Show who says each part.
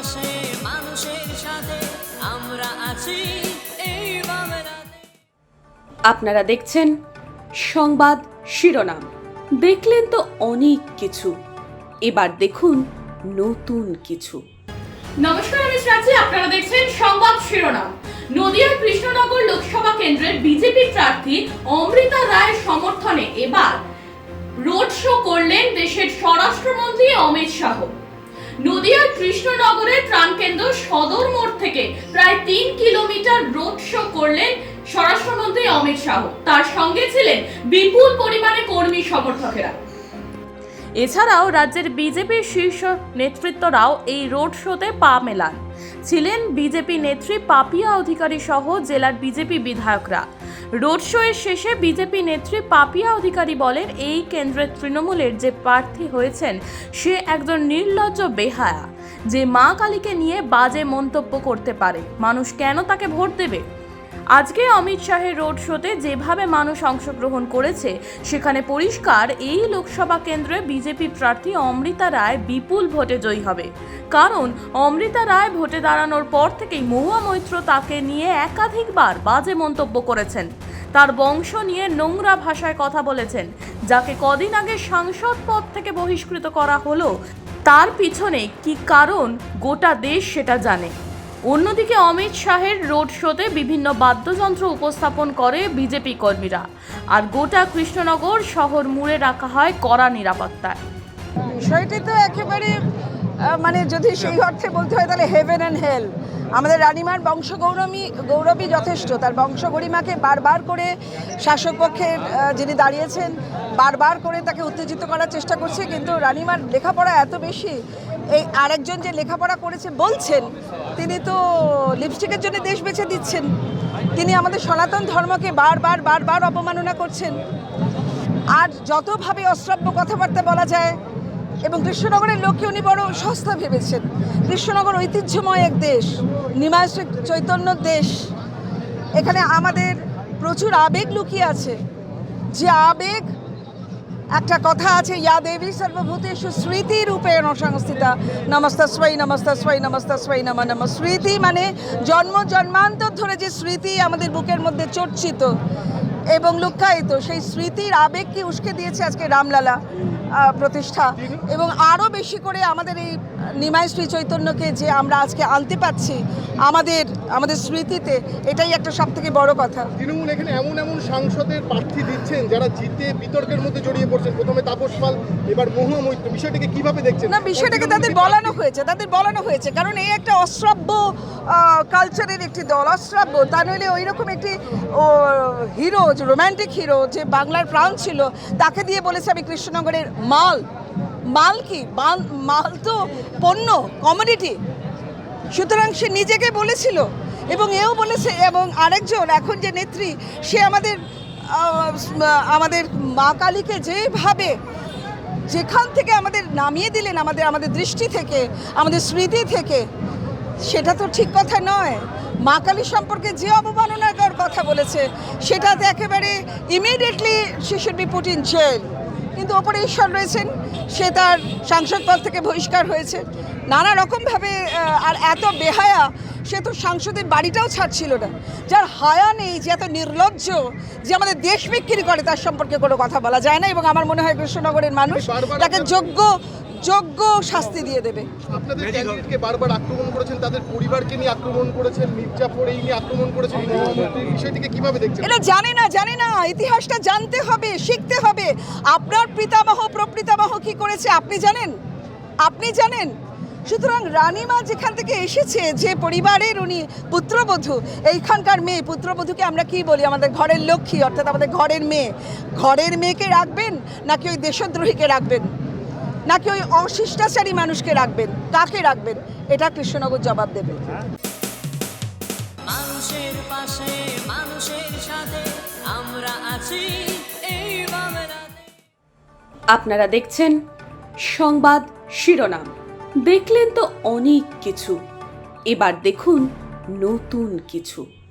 Speaker 1: পাশে মানুষের সাথে আমরা আছি। এই
Speaker 2: আপনারা দেখছেন সংবাদ শিরোনাম। দেখলেন তো অনেক কিছু। এবার দেখুন নতুন কিছু।
Speaker 3: নমস্কার আমি শ্রাচি। আপনারা দেখছেন সংবাদ শিরোনাম। নদিয়ার কৃষ্ণনগর লোকসভা কেন্দ্রের বিজেপি প্রার্থী অমৃতা রায়ের সমর্থনে এবার রোড শো করলেন দেশের স্বরাষ্ট্রমন্ত্রী অমিত শাহ। নদিয়ার কৃষ্ণনগরের প্রাণকেন্দ্র সদর মোড় থেকে প্রায় তিন কিলোমিটার রোড শো করলেন স্বরাষ্ট্রমন্ত্রী অমিত শাহ। তার সঙ্গে ছিলেন বিপুল পরিমাণে কর্মী সমর্থকেরা। এছাড়াও রাজ্যের বিজেপির শীর্ষ নেতৃত্বরাও এই রোড শোতে পা মেলান। ছিলেন বিজেপি নেত্রী পাপিয়া অধিকারী সহ জেলার বিজেপি বিধায়করা। রোড শো এর শেষে বিজেপি নেত্রী পাপিয়া অধিকারী বলেন, এই কেন্দ্রের তৃণমূলের যে প্রার্থী হয়েছেন, সে একজন নির্লজ্জ বেহায়া, যে মা কালীকে নিয়ে বাজে মন্তব্য করতে পারে। মানুষ কেন তাকে ভোট দেবে? আজকে অমিত শাহের রোড শোতে যেভাবে মানুষ অংশগ্রহণ করেছে, সেখানে পরিষ্কার এই লোকসভা কেন্দ্রে বিজেপি প্রার্থী অমৃতা রায় বিপুল ভোটে জয়ী হবে। কারণ অমৃতা রায় ভোটে দাঁড়ানোর পর থেকেই মহুয়া মৈত্র তাকে নিয়ে একাধিকবার বাজে মন্তব্য করেছেন। তার বংশ নিয়ে নোংরা ভাষায় কথা বলেছেন, যাকে কদিন আগে সাংসদ পদ থেকে বহিষ্কৃত করা হলো। তার পিছনে কি কারণ, গোটা দেশ সেটা জানে। অন্যদিকে অমিত শাহের রোড শোতে বিভিন্ন বাদ্যযন্ত্র উপস্থাপন করে বিজেপি কর্মীরা। আর গোটা কৃষ্ণনগর শহর মুড়ে রাখা হয় কড়া নিরাপত্তায়।
Speaker 4: বিষয়টি তো একেবারে মানে যদি সেই অর্থে বলতে হয় তাহলে হেভেন অ্যান্ড হেল আমাদের রানিমার বংশ গৌরবী গৌরবী যথেষ্ট। তার বংশ গরিমাকে বারবার করে শাসক পক্ষের যিনি দাঁড়িয়েছেন, বারবার করে তাকে উত্তেজিত করার চেষ্টা করছে। কিন্তু রানিমার লেখাপড়া এত বেশি এই আরেকজন যে লেখাপড়া করেছে বলছেন, তিনি তো লিপস্টিকের জন্য দেশ বেছে দিচ্ছেন। তিনি আমাদের সনাতন ধর্মকে বারবার বারবার অপমাননা করছেন। আর যতভাবে অশ্রাব্য কথাবার্তা বলা যায়, এবং কৃষ্ণনগরের লোককে উনি বড় সস্তা ভেবেছেন। কৃষ্ণনগর ঐতিহ্যময় এক দেশ নিমাস চৈতন্য দেশ। এখানে আমাদের প্রচুর আবেগ লুকিয়ে আছে। যে আবেগ একটা কথা আছে, ইয়া দেবী সর্বভূতেষু স্মৃতি রূপে সংস্থিতা নমস্তস্বই নমস্তস্বই নমস্তস্বই নম নম। স্মৃতি মানে জন্ম, জন্মান্তর ধরে যে স্মৃতি আমাদের বুকের মধ্যে চর্চিত এবং লুক্কায়িত, সেই স্মৃতির আবেগকে উস্কে দিয়েছে আজকে রামলালা প্রতিষ্ঠা? এবং আরও বেশি করে আমাদের এই নিমাই শ্রী চৈতন্যকে যে আমরা আজকে আনতে পাচ্ছি আমাদের আমাদের স্মৃতিতে এটাই একটা সব থেকে বড় কথা।
Speaker 5: তৃণমূল এখানে এমন এমন সাংসদের প্রার্থী দিচ্ছেন যারা জিতে বিতর্কের মধ্যে জড়িয়ে পড়ছেন। প্রথমে তাপস পাল এবার মহুয়া মৈত্র। বিষয়টাকে কীভাবে দেখছেন?
Speaker 4: না বিষয়টাকে তাদের বলানো হয়েছে তাদের বলানো হয়েছে। কারণ এই একটা অশ্রাব্য কালচারের একটি দল অশ্রাব্য তা নইলে ওই রকম একটি হিরো রোম্যান্টিক হিরো যে বাংলার প্রাণ ছিল তাকে দিয়ে বলেছে আমি কৃষ্ণনগরের মাল। মাল কি? মাল- মাল তো পণ্য কমোডিটি সুতরাং সে নিজেকে বলেছিল এবং এও বলেছে এবং আরেকজন, এখন যে নেত্রী, সে আমাদের আমাদের মা কালীকে যেভাবে, যেখান থেকে আমাদের নামিয়ে দিলেন, আমাদের আমাদের দৃষ্টি থেকে, আমাদের স্মৃতি থেকে, সেটা তো ঠিক কথা নয়। মা কালী সম্পর্কে যে অবমাননাকর কথা বলেছে, সেটাতে একেবারে immediately she should be jail কিন্তু ওপরে ঈশ্বর রয়েছেন সে তার সাংসদ পদ থেকে বহিষ্কার হয়েছে। নানা রকমভাবে আর এত বেহায়া সে তো সাংসদের বাড়িটাও ছাড়ছিল না। যার হায়া নেই যে এত নির্লজ্জ যে আমাদের দেশ বিক্রি করে তার সম্পর্কে কোনো কথা বলা যায় না। এবং আমার মনে হয় কৃষ্ণনগরের মানুষ তাকে যোগ্য যোগ্য শাস্তি দিয়ে দেবে।
Speaker 5: আপনাদের ক্যান্ডিডেটকে বারবার আক্রমণ করেছেন তাদের পরিবারকে নিয়ে আক্রমণ করেছেন মির্জাপুর এই নিয়ে আক্রমণ করেছেন বিষয়টিকে কীভাবে দেখছেন?
Speaker 4: এটা জানে না জানে না ইতিহাসটা জানতে হবে শিখতে হবে। আপনার পিতামহ প্রপিতামহ কি করেছে আপনি জানেন? আপনি জানেন? সুতরাং রানীমা যেখান থেকে এসেছে যে পরিবারের উনি পুত্রবধূ এইখানকার মেয়ে পুত্রবধূকে আমরা কি বলি? আমাদের ঘরের লক্ষ্মী অর্থাৎ আমাদের ঘরের মেয়ে। ঘরের মেয়েকে রাখবেন নাকি ওই দেশদ্রোহীকে রাখবেন? নাকি ওই অশিষ্টাচারী মানুষকে রাখবেন? কাকে রাখবেন? এটা কৃষ্ণনগর জবাব দেবে।
Speaker 1: মানুষের পাশে মানুষের সাথে আমরা আছি এই
Speaker 2: আপনারা দেখছেন সংবাদ শিরোনাম। দেখলেন তো অনেক কিছু। এবার দেখুন নতুন কিছু।